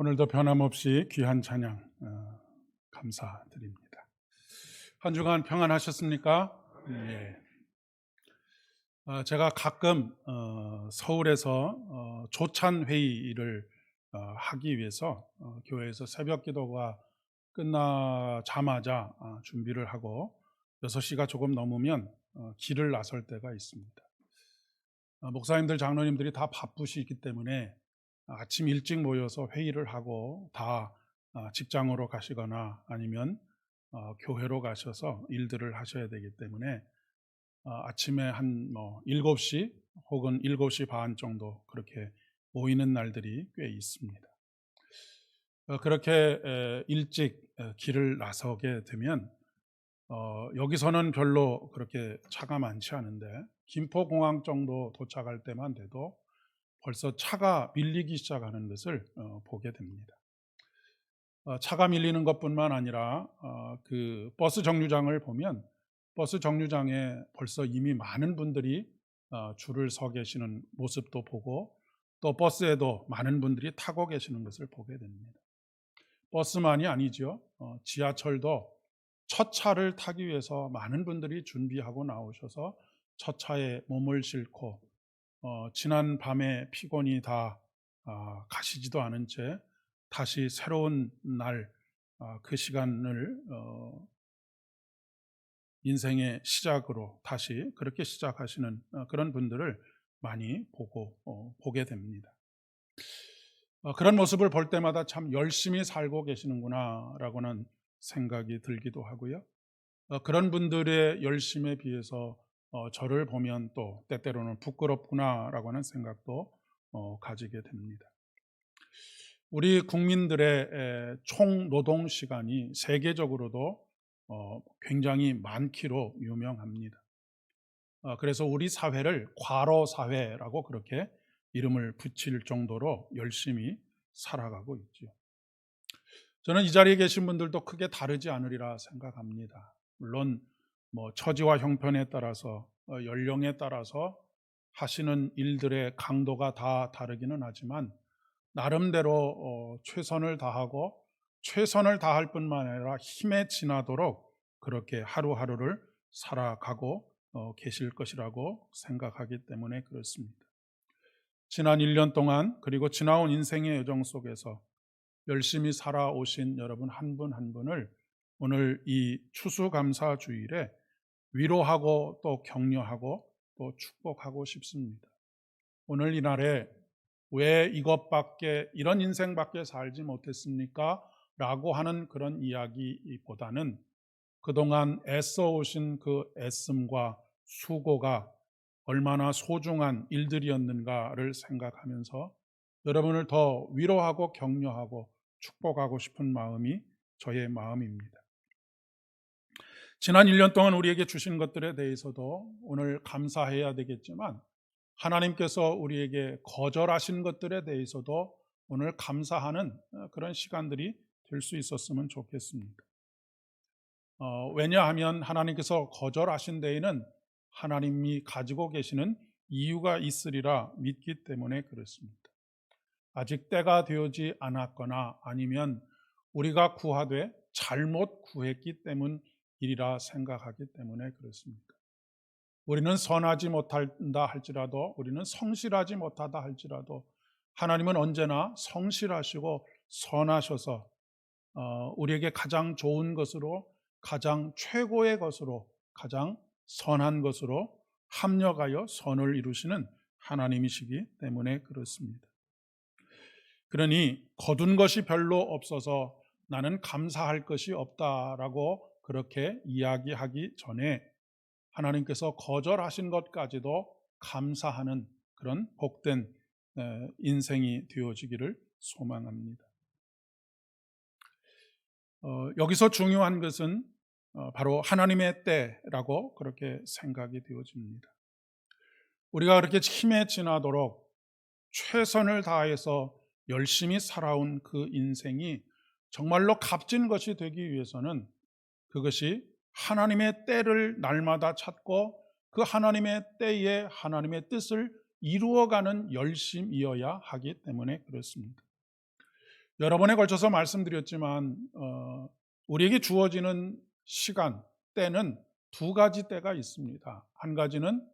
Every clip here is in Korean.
오늘도 변함없이 귀한 찬양 어, 감사드립니다. 한 주간 평안하셨습니까? 예. 어, 제가 가끔 어, 서울에서 어, 조찬 회의를 어, 하기 위해서 어, 교회에서 새벽 기도가 끝나자마자 어, 준비를 하고 6시가 조금 넘으면 어, 길을 나설 때가 있습니다. 어, 목사님들, 장로님들이 다 바쁘시기 때문에 아침 일찍 모여서 회의를 하고 다 아, 직장으로 가시거나 아니면 어, 교회로 가셔서 일들을 하셔야 되기 때문에 어, 아침에 한 뭐 7시 혹은 7시 반 정도 그렇게 모이는 날들이 꽤 있습니다. 어, 그렇게 에, 일찍 에, 길을 나서게 되면 어, 여기서는 별로 그렇게 차가 많지 않은데 김포공항 정도 도착할 때만 돼도 벌써 차가 밀리기 시작하는 것을 어, 보게 됩니다. 어, 차가 밀리는 것뿐만 아니라 어, 그 버스 정류장을 보면 버스 정류장에 벌써 이미 많은 분들이 어, 줄을 서 계시는 모습도 보고 또 버스에도 많은 분들이 타고 계시는 것을 보게 됩니다. 버스만이 아니죠. 어, 지하철도 첫 차를 타기 위해서 많은 분들이 준비하고 나오셔서 첫 차에 몸을 싣고 어, 지난 밤에 피곤이 다 어, 가시지도 않은 채 다시 새로운 날그 시간을 어, 인생의 시작으로 다시 그렇게 시작하시는 어, 그런 분들을 많이 보고 어, 보게 됩니다. 어, 그런 모습을 볼 때마다 참 열심히 살고 계시는구나라고는 생각이 들기도 하고요. 그런 분들의 열심에 비해서 저를 보면 또 때때로는 부끄럽구나라고 하는 생각도 가지게 됩니다. 우리 국민들의 총 노동 시간이 세계적으로도 어, 굉장히 많기로 유명합니다. 어, 그래서 우리 사회를 과로 사회라고 그렇게 이름을 붙일 정도로 열심히 살아가고 있죠. 저는 이 자리에 계신 분들도 크게 다르지 않으리라 생각합니다. 물론 뭐 처지와 형편에 따라서 어, 연령에 따라서 하시는 일들의 강도가 다 다르기는 하지만 나름대로 최선을 다하고 최선을 다할 뿐만 아니라 힘에 지나도록 그렇게 하루하루를 살아가고 어, 계실 것이라고 생각하기 때문에 그렇습니다. 지난 1년 동안 그리고 지나온 인생의 여정 속에서 열심히 살아오신 여러분 한 분한 한 분을 오늘 이 추수감사 주일에 위로하고 또 격려하고 또 축복하고 싶습니다. 오늘 이 날에 왜 이것밖에 이런 인생밖에 살지 못했습니까? 라고 하는 그런 이야기보다는 그동안 애써 오신 그 애씀과 수고가 얼마나 소중한 일들이었는가를 생각하면서 여러분을 더 위로하고 격려하고 축복하고 싶은 마음이 저의 마음입니다. 지난 1년 동안 우리에게 주신 것들에 대해서도 오늘 감사해야 되겠지만 하나님께서 우리에게 거절하신 것들에 대해서도 오늘 감사하는 그런 시간들이 될 수 있었으면 좋겠습니다. 어, 왜냐하면 하나님께서 거절하신 데에는 하나님이 가지고 계시는 이유가 있으리라 믿기 때문에 그렇습니다. 아직 때가 되어지 않았거나 아니면 우리가 구하되 잘못 구했기 때문 이라 생각하기 때문에 그렇습니다. 우리는 선하지 못한다 할지라도 우리는 성실하지 못하다 할지라도 하나님은 언제나 성실하시고 선하셔서 어, 우리에게 가장 좋은 것으로 가장 최고의 것으로 가장 선한 것으로 합력하여 선을 이루시는 하나님이시기 때문에 그렇습니다. 그러니 거둔 것이 별로 없어서 나는 감사할 것이 없다라고 그렇게 이야기하기 전에 하나님께서 거절하신 것까지도 감사하는 그런 복된 인생이 되어지기를 소망합니다. 어, 여기서 중요한 것은 어, 바로 하나님의 때라고 그렇게 생각이 되어집니다. 우리가 그렇게 힘에 지나도록 최선을 다해서 열심히 살아온 그 인생이 정말로 값진 것이 되기 위해서는 그것이 하나님의 때를 날마다 찾고 그 하나님의 때에 하나님의 뜻을 이루어가는 열심이어야 하기 때문에 그렇습니다. 여러 번에 걸쳐서 말씀드렸지만 어, 우리에게 주어지는 시간 때는 두 가지 때가 있습니다. 한 가지는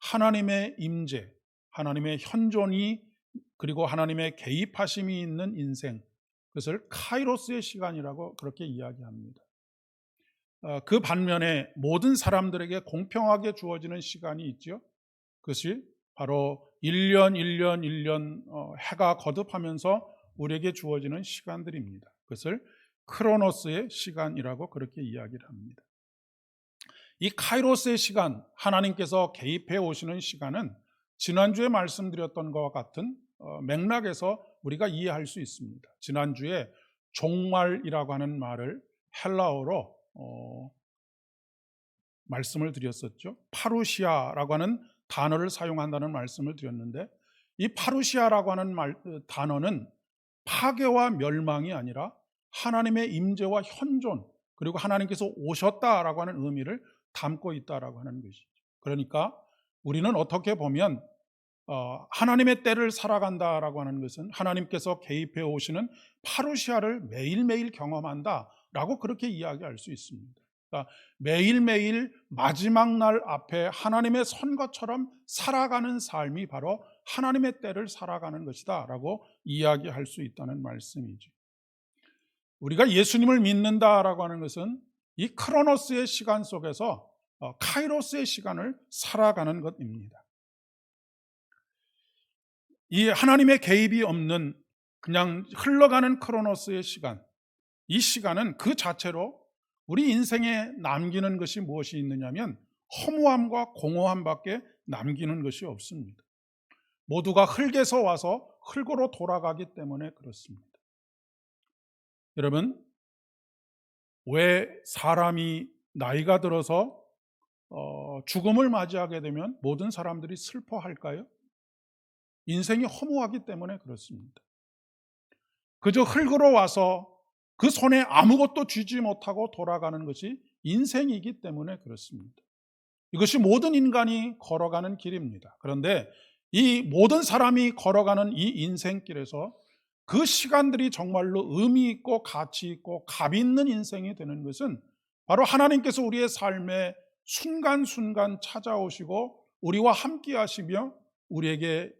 하나님의 임재, 하나님의 현존이 그리고 하나님의 개입하심이 있는 인생, 그것을 카이로스의 시간이라고 그렇게 이야기합니다. 어, 그 반면에 모든 사람들에게 공평하게 주어지는 시간이 있죠. 그것이 바로 1년, 1년, 1년 어, 해가 거듭하면서 우리에게 주어지는 시간들입니다. 그것을 크로노스의 시간이라고 그렇게 이야기를 합니다. 이 카이로스의 시간, 하나님께서 개입해 오시는 시간은 지난주에 말씀드렸던 것과 같은 어, 맥락에서 우리가 이해할 수 있습니다. 지난주에 종말이라고 하는 말을 헬라어로 어, 말씀을 드렸었죠. 파루시아라고 하는 단어를 사용한다는 말씀을 드렸는데 이 파루시아라고 하는 말, 어, 단어는 파괴와 멸망이 아니라 하나님의 임재와 현존 그리고 하나님께서 오셨다라고 하는 의미를 담고 있다라고 하는 것이죠. 그러니까 우리는 어떻게 보면 어, 하나님의 때를 살아간다라고 하는 것은 하나님께서 개입해 오시는 파루시아를 매일매일 경험한다 라고 그렇게 이야기할 수 있습니다. 그러니까 매일매일 마지막 날 앞에 하나님의 선거처럼 살아가는 삶이 바로 하나님의 때를 살아가는 것이다 라고 이야기할 수 있다는 말씀이죠. 우리가 예수님을 믿는다라고 하는 것은 이 크로노스의 시간 속에서 어, 카이로스의 시간을 살아가는 것입니다. 이 하나님의 개입이 없는 그냥 흘러가는 크로노스의 시간, 이 시간은 그 자체로 우리 인생에 남기는 것이 무엇이 있느냐면 허무함과 공허함밖에 남기는 것이 없습니다. 모두가 흙에서 와서 흙으로 돌아가기 때문에 그렇습니다. 여러분, 왜 사람이 나이가 들어서 어, 죽음을 맞이하게 되면 모든 사람들이 슬퍼할까요? 인생이 허무하기 때문에 그렇습니다. 그저 흙으로 와서 그 손에 아무것도 쥐지 못하고 돌아가는 것이 인생이기 때문에 그렇습니다. 이것이 모든 인간이 걸어가는 길입니다. 그런데 이 모든 사람이 걸어가는 이 인생길에서 그 시간들이 정말로 의미 있고 가치 있고 값 있는 인생이 되는 것은 바로 하나님께서 우리의 삶에 순간순간 찾아오시고 우리와 함께 하시며 우리에게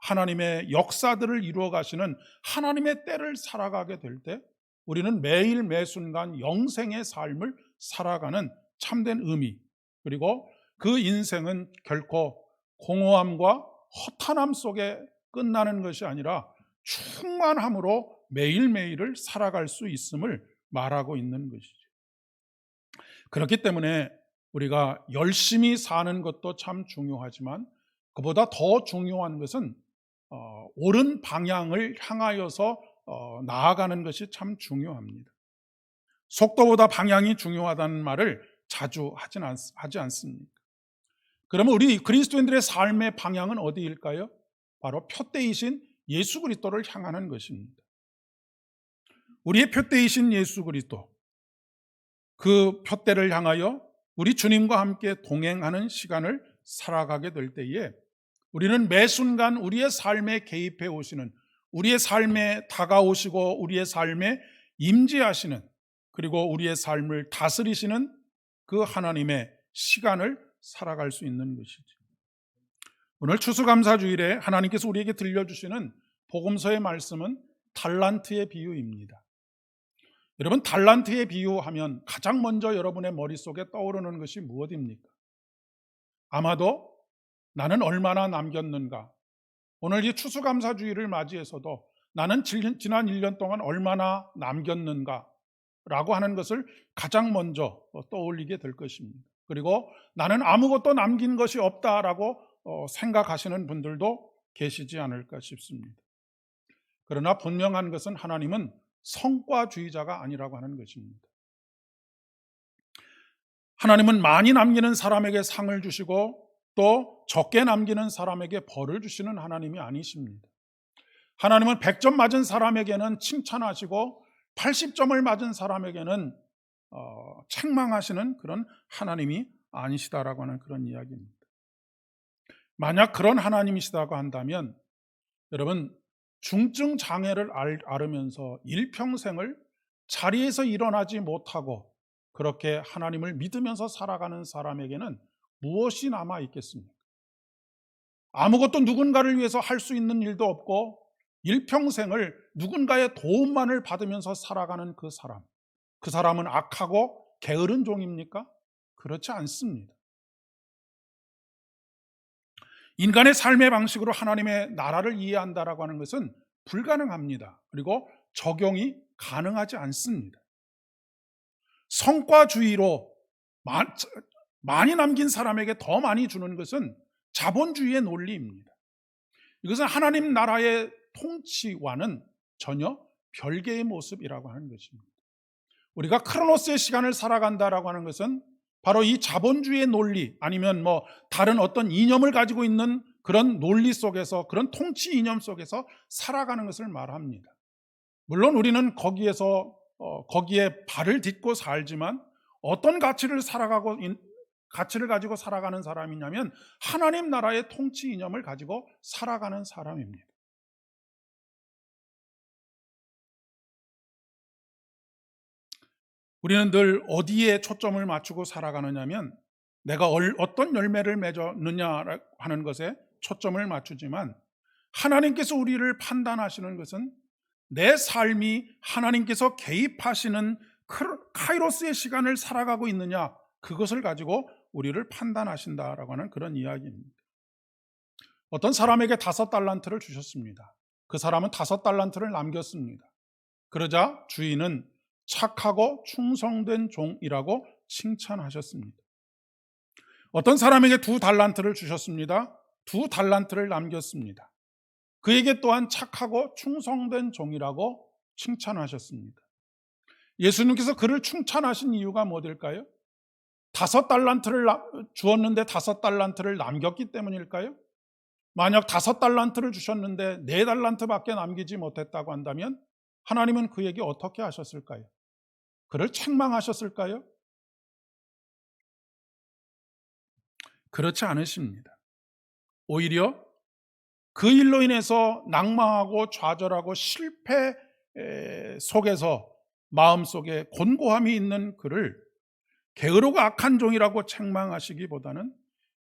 하나님의 역사들을 이루어 가시는 하나님의 때를 살아가게 될 때 우리는 매일 매순간 영생의 삶을 살아가는 참된 의미 그리고 그 인생은 결코 공허함과 허탄함 속에 끝나는 것이 아니라 충만함으로 매일매일을 살아갈 수 있음을 말하고 있는 것이죠. 그렇기 때문에 우리가 열심히 사는 것도 참 중요하지만 그보다 더 중요한 것은 어, 옳은 방향을 향하여서 어, 나아가는 것이 참 중요합니다. 속도보다 방향이 중요하다는 말을 자주 하진 않, 하지 않습니까? 그러면 우리 그리스도인들의 삶의 방향은 어디일까요? 바로 표대이신 예수 그리스도를 향하는 것입니다. 우리의 표대이신 예수 그리스도 그 표대를 향하여 우리 주님과 함께 동행하는 시간을 살아가게 될 때에 우리는 매 순간 우리의 삶에 개입해 오시는 우리의 삶에 다가오시고 우리의 삶에 임재하시는 그리고 우리의 삶을 다스리시는 그 하나님의 시간을 살아갈 수 있는 것이죠. 오늘 추수감사 주일에 하나님께서 우리에게 들려주시는 복음서의 말씀은 달란트의 비유입니다. 여러분 달란트의 비유하면 가장 먼저 여러분의 머릿속에 떠오르는 것이 무엇입니까? 아마도 나는 얼마나 남겼는가? 오늘 이 추수감사주의를 맞이해서도 나는 지난 1년 동안 얼마나 남겼는가? 라고 하는 것을 가장 먼저 떠올리게 될 것입니다. 그리고 나는 아무것도 남긴 것이 없다라고 어, 생각하시는 분들도 계시지 않을까 싶습니다. 그러나 분명한 것은 하나님은 성과주의자가 아니라고 하는 것입니다. 하나님은 많이 남기는 사람에게 상을 주시고 또 적게 남기는 사람에게 벌을 주시는 하나님이 아니십니다. 하나님은 100점 맞은 사람에게는 칭찬하시고 80점을 맞은 사람에게는 어, 책망하시는 그런 하나님이 아니시다라고 하는 그런 이야기입니다. 만약 그런 하나님이시다고 한다면 여러분 중증 장애를 알- 앓으면서 일평생을 자리에서 일어나지 못하고 그렇게 하나님을 믿으면서 살아가는 사람에게는 무엇이 남아 있겠습니까? 아무것도 누군가를 위해서 할 수 있는 일도 없고 일평생을 누군가의 도움만을 받으면서 살아가는 그 사람. 그 사람은 악하고 게으른 종입니까? 그렇지 않습니다. 인간의 삶의 방식으로 하나님의 나라를 이해한다라고 하는 것은 불가능합니다. 그리고 적용이 가능하지 않습니다. 성과주의로 마- 많이 남긴 사람에게 더 많이 주는 것은 자본주의의 논리입니다. 이것은 하나님 나라의 통치와는 전혀 별개의 모습이라고 하는 것입니다. 우리가 크로노스의 시간을 살아간다라고 하는 것은 바로 이 자본주의의 논리 아니면 뭐 다른 어떤 이념을 가지고 있는 그런 논리 속에서 그런 통치 이념 속에서 살아가는 것을 말합니다. 물론 우리는 거기에서 어, 거기에 발을 딛고 살지만 어떤 가치를 살아가고 인- 가치를 가지고 살아가는 사람이냐면 하나님 나라의 통치 이념을 가지고 살아가는 사람입니다. 우리는 늘 어디에 초점을 맞추고 살아가느냐면 내가 얼- 어떤 열매를 맺었느냐 하는 것에 초점을 맞추지만 하나님께서 우리를 판단하시는 것은 내 삶이 하나님께서 개입하시는 카이로스의 시간을 살아가고 있느냐 그것을 가지고 우리를 판단하신다라고 하는 그런 이야기입니다. 어떤 사람에게 다섯 달란트를 주셨습니다. 그 사람은 다섯 달란트를 남겼습니다. 그러자 주인은 착하고 충성된 종이라고 칭찬하셨습니다. 어떤 사람에게 두 달란트를 주셨습니다. 두 달란트를 남겼습니다. 그에게 또한 착하고 충성된 종이라고 칭찬하셨습니다. 예수님께서 그를 칭찬하신 이유가 뭐일까요? 다섯 달란트를 나- 주었는데 다섯 달란트를 남겼기 때문일까요? 만약 다섯 달란트를 주셨는데 네 달란트밖에 남기지 못했다고 한다면 하나님은 그에게 어떻게 하셨을까요? 그를 책망하셨을까요? 그렇지 않으십니다. 오히려 그 일로 인해서 낭망하고 좌절하고 실패 에, 속에서 마음속에 곤고함이 있는 그를 게으르고 악한 종이라고 책망하시기보다는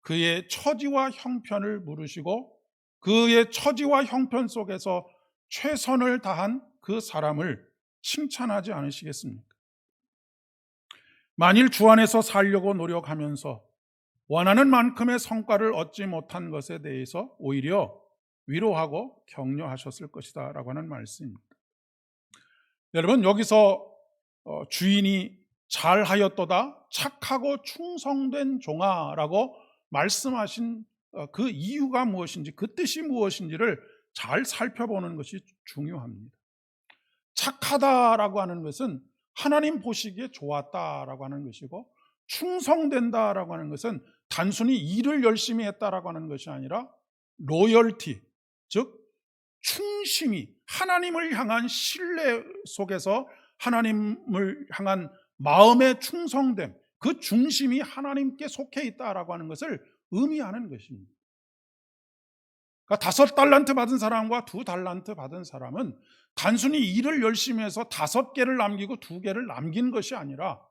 그의 처지와 형편을 물으시고 그의 처지와 형편 속에서 최선을 다한 그 사람을 칭찬하지 않으시겠습니까? 만일 주 안에서 살려고 노력하면서 원하는 만큼의 성과를 얻지 못한 것에 대해서 오히려 위로하고 격려하셨을 것이다 라고 하는 말씀입니다. 여러분 여기서 어, 주인이 잘하였도다 착하고 충성된 종아라고 말씀하신 어, 그 이유가 무엇인지 그 뜻이 무엇인지를 잘 살펴보는 것이 중요합니다. 착하다라고 하는 것은 하나님 보시기에 좋았다라고 하는 것이고 충성된다라고 하는 것은 단순히 일을 열심히 했다라고 하는 것이 아니라 로열티 즉 충심이 하나님을 향한 신뢰 속에서 하나님을 향한 마음의 충성됨 그 중심이 하나님께 속해 있다라고 하는 것을 의미하는 것입니다. 그러니까 다섯 달란트 받은 사람과 두 달란트 받은 사람은 단순히 일을 열심히 해서 다섯 개를 남기고 두 개를 남긴 것이 아니라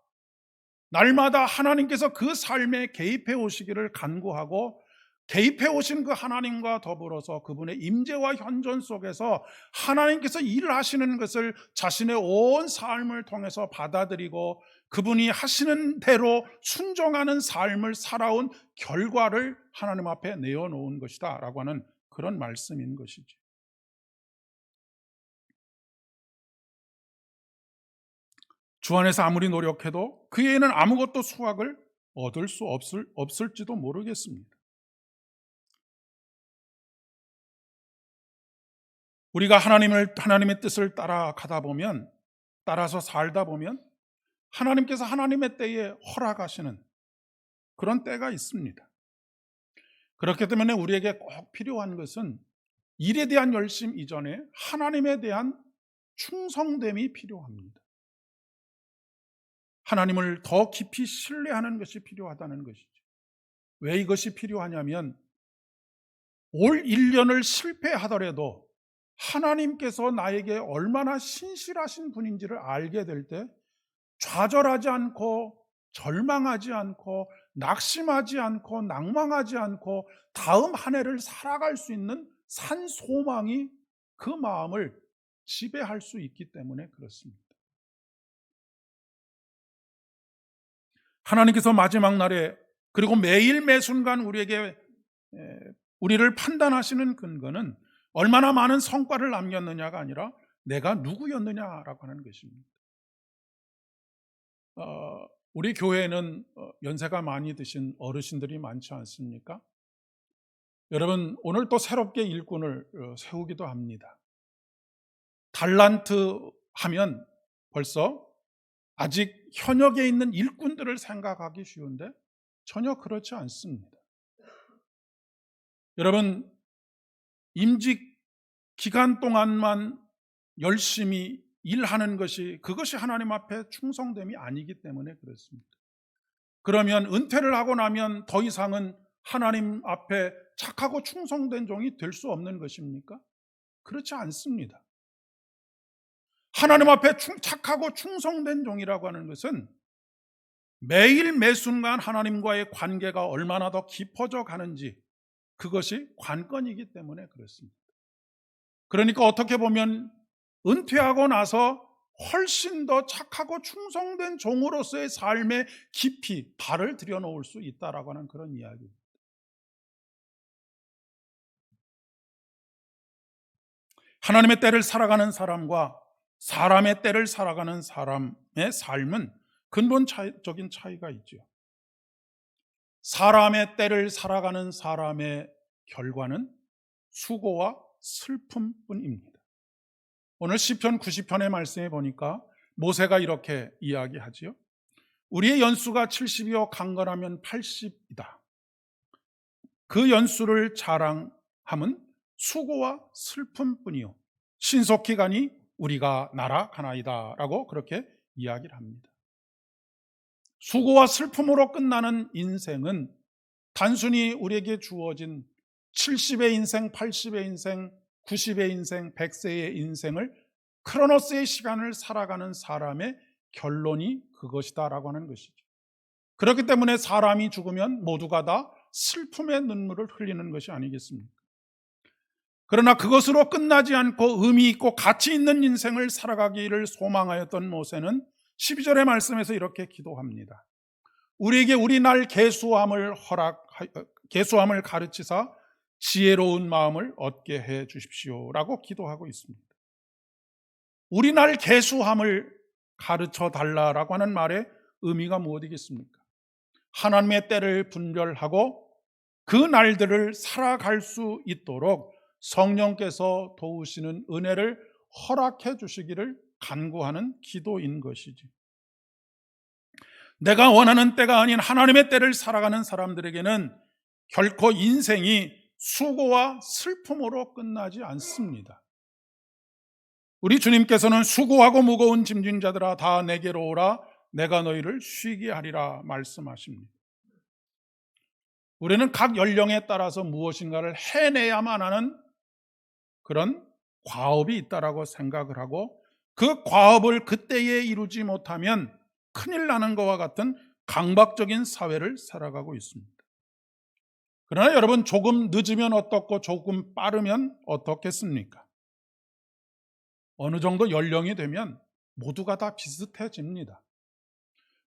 날마다 하나님께서 그 삶에 개입해 오시기를 간구하고 개입해 오신 그 하나님과 더불어서 그분의 임재와 현존 속에서 하나님께서 일을 하시는 것을 자신의 온 삶을 통해서 받아들이고 그분이 하시는 대로 순종하는 삶을 살아온 결과를 하나님 앞에 내어놓은 것이다 라고 하는 그런 말씀인 것이지. 주 안에서 아무리 노력해도 그에는 아무것도 수확을 얻을 수 없을, 없을지도 모르겠습니다. 우리가 하나님을, 하나님의 뜻을 따라가다 보면, 따라서 살다 보면, 하나님께서 하나님의 때에 허락하시는 그런 때가 있습니다. 그렇기 때문에 우리에게 꼭 필요한 것은 일에 대한 열심 이전에 하나님에 대한 충성됨이 필요합니다. 하나님을 더 깊이 신뢰하는 것이 필요하다는 것이죠. 왜 이것이 필요하냐면 올 1년을 실패하더라도 하나님께서 나에게 얼마나 신실하신 분인지를 알게 될 때 좌절하지 않고 절망하지 않고 낙심하지 않고 낭망하지 않고 다음 한 해를 살아갈 수 있는 산 소망이 그 마음을 지배할 수 있기 때문에 그렇습니다. 하나님께서 마지막 날에 그리고 매일 매 순간 우리에게 에, 우리를 판단하시는 근거는 얼마나 많은 성과를 남겼느냐가 아니라 내가 누구였느냐라고 하는 것입니다. 어, 우리 교회에는 어, 연세가 많이 드신 어르신들이 많지 않습니까? 여러분 오늘 또 새롭게 일꾼을 어, 세우기도 합니다. 달란트 하면 벌써 아직 현역에 있는 일꾼들을 생각하기 쉬운데 전혀 그렇지 않습니다. 여러분 임직 기간 동안만 열심히 일하는 것이 그것이 하나님 앞에 충성됨이 아니기 때문에 그렇습니다. 그러면 은퇴를 하고 나면 더 이상은 하나님 앞에 착하고 충성된 종이 될 수 없는 것입니까? 그렇지 않습니다. 하나님 앞에 착하고 충성된 종이라고 하는 것은 매일 매 순간 하나님과의 관계가 얼마나 더 깊어져 가는지 그것이 관건이기 때문에 그렇습니다. 그러니까 어떻게 보면 은퇴하고 나서 훨씬 더 착하고 충성된 종으로서의 삶에 깊이 발을 들여놓을 수 있다라고 하는 그런 이야기입니다. 하나님의 때를 살아가는 사람과 사람의 때를 살아가는 사람의 삶은 근본적인 차이가 있죠. 사람의 때를 살아가는 사람의 결과는 수고와 슬픔뿐입니다. 오늘 시편 90편의 말씀에 보니까 모세가 이렇게 이야기하지요. 우리의 연수가 70이요 강건하면 80이다. 그 연수를 자랑함은 수고와 슬픔뿐이요 신속히 가니 우리가 날아가나이다라고 그렇게 이야기를 합니다. 수고와 슬픔으로 끝나는 인생은 단순히 우리에게 주어진 70의 인생, 80의 인생, 90의 인생, 100세의 인생을 크로노스의 시간을 살아가는 사람의 결론이 그것이다라고 하는 것이죠. 그렇기 때문에 사람이 죽으면 모두가 다 슬픔의 눈물을 흘리는 것이 아니겠습니까? 그러나 그것으로 끝나지 않고 의미 있고 가치 있는 인생을 살아가기를 소망하였던 모세는 12절의 말씀에서 이렇게 기도합니다. 우리에게 우리 날 개수함을 허락, 개수함을 가르치사 지혜로운 마음을 얻게 해 주십시오라고 기도하고 있습니다. 우리 날 개수함을 가르쳐 달라라고 하는 말의 의미가 무엇이겠습니까? 하나님의 때를 분별하고 그 날들을 살아갈 수 있도록 성령께서 도우시는 은혜를 허락해 주시기를 간구하는 기도인 것이지. 내가 원하는 때가 아닌 하나님의 때를 살아가는 사람들에게는 결코 인생이 수고와 슬픔으로 끝나지 않습니다. 우리 주님께서는 수고하고 무거운 짐진 자들아 다 내게로 오라 내가 너희를 쉬게 하리라 말씀하십니다. 우리는 각 연령에 따라서 무엇인가를 해내야만 하는 그런 과업이 있다라고 생각을 하고 그 과업을 그때에 이루지 못하면 큰일 나는 것과 같은 강박적인 사회를 살아가고 있습니다. 그러나 여러분 조금 늦으면 어떻고 조금 빠르면 어떻겠습니까? 어느 정도 연령이 되면 모두가 다 비슷해집니다.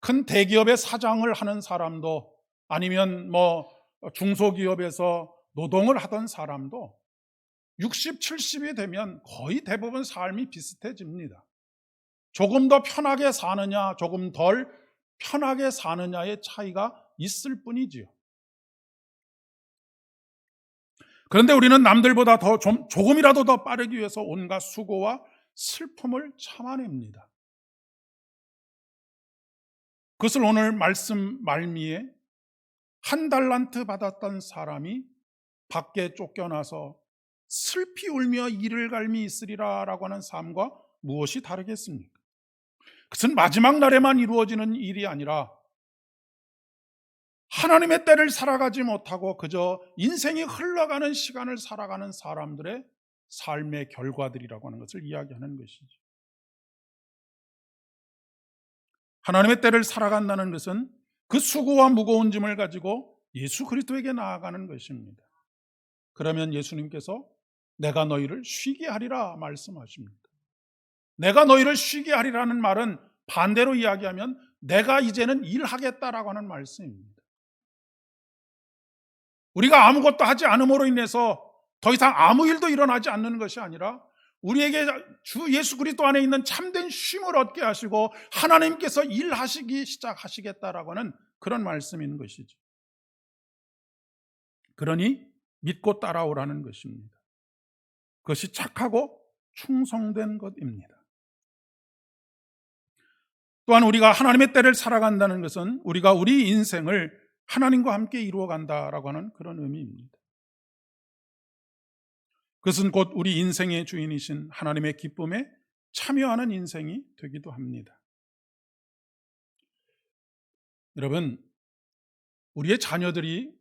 큰 대기업의 사장을 하는 사람도 아니면 뭐 중소기업에서 노동을 하던 사람도 60, 70이 되면 거의 대부분 삶이 비슷해집니다. 조금 더 편하게 사느냐, 조금 덜 편하게 사느냐의 차이가 있을 뿐이지요. 그런데 우리는 남들보다 더 좀, 조금이라도 더 빠르기 위해서 온갖 수고와 슬픔을 참아냅니다. 그것을 오늘 말씀 말미에 한 달란트 받았던 사람이 밖에 쫓겨나서 슬피 울며 이를 갈미 있으리라 라고 하는 삶과 무엇이 다르겠습니까? 그것은 마지막 날에만 이루어지는 일이 아니라 하나님의 때를 살아가지 못하고 그저 인생이 흘러가는 시간을 살아가는 사람들의 삶의 결과들이라고 하는 것을 이야기하는 것이죠. 하나님의 때를 살아간다는 것은 그 수고와 무거운 짐을 가지고 예수 그리스도에게 나아가는 것입니다. 그러면 예수님께서 내가 너희를 쉬게 하리라 말씀하십니다. 내가 너희를 쉬게 하리라는 말은 반대로 이야기하면 내가 이제는 일하겠다라고 하는 말씀입니다. 우리가 아무것도 하지 않음으로 인해서 더 이상 아무 일도 일어나지 않는 것이 아니라 우리에게 주 예수 그리스도 안에 있는 참된 쉼을 얻게 하시고 하나님께서 일하시기 시작하시겠다라고 하는 그런 말씀인 것이죠. 그러니 믿고 따라오라는 것입니다. 그것이 착하고 충성된 것입니다. 또한 우리가 하나님의 때를 살아간다는 것은 우리가 우리 인생을 하나님과 함께 이루어 간다라고 하는 그런 의미입니다. 그것은 곧 우리 인생의 주인이신 하나님의 기쁨에 참여하는 인생이 되기도 합니다. 여러분, 우리의 자녀들이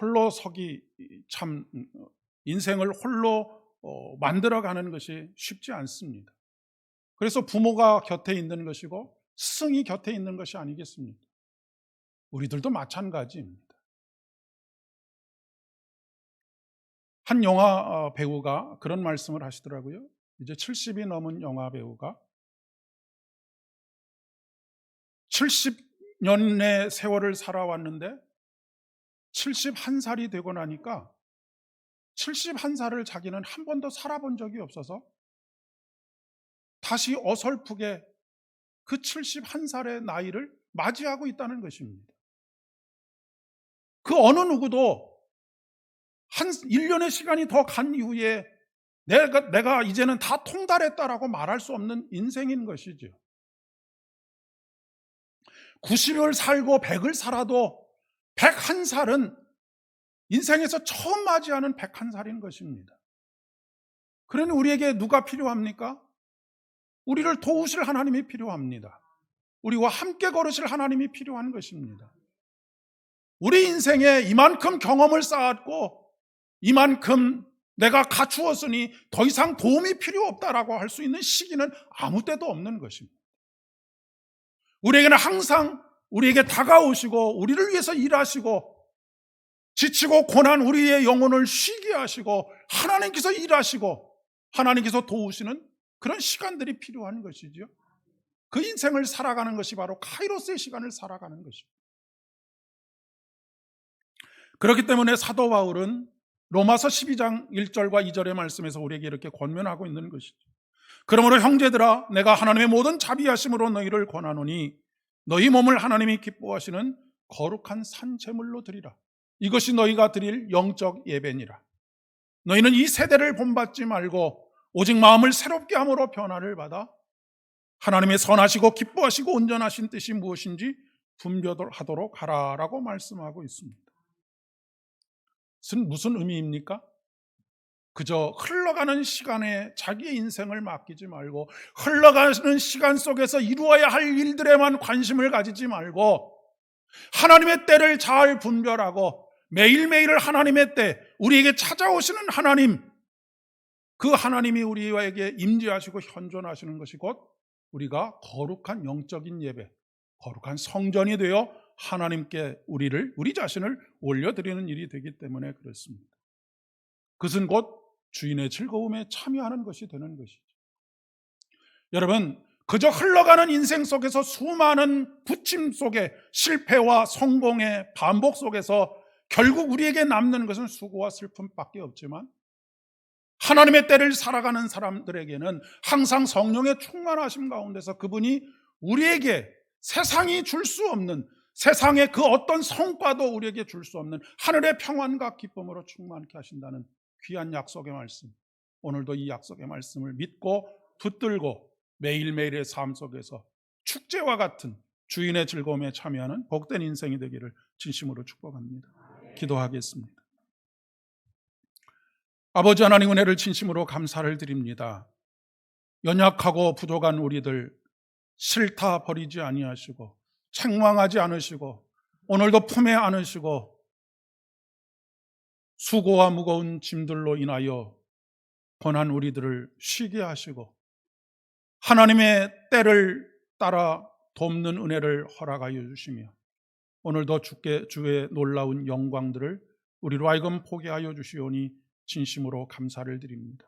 홀로 서기 참 인생을 홀로 어, 만들어가는 것이 쉽지 않습니다. 그래서 부모가 곁에 있는 것이고 스승이 곁에 있는 것이 아니겠습니까? 우리들도 마찬가지입니다. 한 영화 어, 배우가 그런 말씀을 하시더라고요. 이제 70이 넘은 영화 배우가 70년의 세월을 살아왔는데 71살이 되고 나니까 71살을 자기는 한 번도 살아본 적이 없어서 다시 어설프게 그 71살의 나이를 맞이하고 있다는 것입니다. 그 어느 누구도 한 1년의 시간이 더 간 이후에 내가, 내가 이제는 다 통달했다라고 말할 수 없는 인생인 것이죠. 90을 살고 100을 살아도 101살은 인생에서 처음 맞이하는 101살인 것입니다. 그러니 우리에게 누가 필요합니까? 우리를 도우실 하나님이 필요합니다. 우리와 함께 걸으실 하나님이 필요한 것입니다. 우리 인생에 이만큼 경험을 쌓았고 이만큼 내가 갖추었으니 더 이상 도움이 필요 없다라고 할 수 있는 시기는 아무 때도 없는 것입니다. 우리에게는 항상 우리에게 다가오시고 우리를 위해서 일하시고 지치고 고난 우리의 영혼을 쉬게 하시고 하나님께서 일하시고 하나님께서 도우시는 그런 시간들이 필요한 것이죠. 그 인생을 살아가는 것이 바로 카이로스의 시간을 살아가는 것입니다. 그렇기 때문에 사도 바울은 로마서 12장 1절과 2절의 말씀에서 우리에게 이렇게 권면하고 있는 것이죠. 그러므로 형제들아 내가 하나님의 모든 자비하심으로 너희를 권하노니 너희 몸을 하나님이 기뻐하시는 거룩한 산재물로 드리라. 이것이 너희가 드릴 영적 예배니라. 너희는 이 세대를 본받지 말고 오직 마음을 새롭게 함으로 변화를 받아 하나님의 선하시고 기뻐하시고 온전하신 뜻이 무엇인지 분별하도록 하라라고 말씀하고 있습니다. 무슨 의미입니까? 그저 흘러가는 시간에 자기의 인생을 맡기지 말고 흘러가는 시간 속에서 이루어야 할 일들에만 관심을 가지지 말고 하나님의 때를 잘 분별하고 매일매일 하나님의 때 우리에게 찾아오시는 하나님 그 하나님이 우리에게 임재하시고 현존하시는 것이 곧 우리가 거룩한 영적인 예배, 거룩한 성전이 되어 하나님께 우리를 우리 자신을 올려드리는 일이 되기 때문에 그렇습니다. 그것은 곧 주인의 즐거움에 참여하는 것이 되는 것이죠. 여러분, 그저 흘러가는 인생 속에서 수많은 부침 속에 실패와 성공의 반복 속에서 결국 우리에게 남는 것은 수고와 슬픔밖에 없지만 하나님의 때를 살아가는 사람들에게는 항상 성령의 충만하심 가운데서 그분이 우리에게 세상이 줄 수 없는 세상의 그 어떤 성과도 우리에게 줄 수 없는 하늘의 평안과 기쁨으로 충만케 하신다는 귀한 약속의 말씀. 오늘도 이 약속의 말씀을 믿고 붙들고 매일매일의 삶 속에서 축제와 같은 주인의 즐거움에 참여하는 복된 인생이 되기를 진심으로 축복합니다. 기도하겠습니다. 아버지 하나님 은혜를 진심으로 감사를 드립니다. 연약하고 부족한 우리들 싫다 버리지 아니하시고 책망하지 않으시고 오늘도 품에 안으시고 수고와 무거운 짐들로 인하여 고난 우리들을 쉬게 하시고 하나님의 때를 따라 돕는 은혜를 허락하여 주시며 오늘도 주께 주의 놀라운 영광들을 우리로 하여금 포기하여 주시오니 진심으로 감사를 드립니다.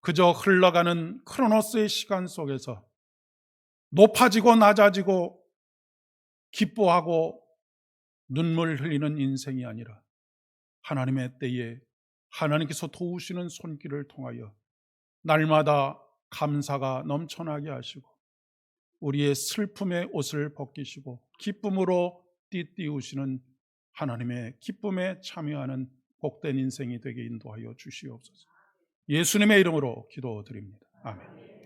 그저 흘러가는 크로노스의 시간 속에서 높아지고 낮아지고 기뻐하고 눈물 흘리는 인생이 아니라 하나님의 때에 하나님께서 도우시는 손길을 통하여 날마다 감사가 넘쳐나게 하시고 우리의 슬픔의 옷을 벗기시고 기쁨으로 띠띠우시는 하나님의 기쁨에 참여하는 복된 인생이 되게 인도하여 주시옵소서. 예수님의 이름으로 기도드립니다. 아멘.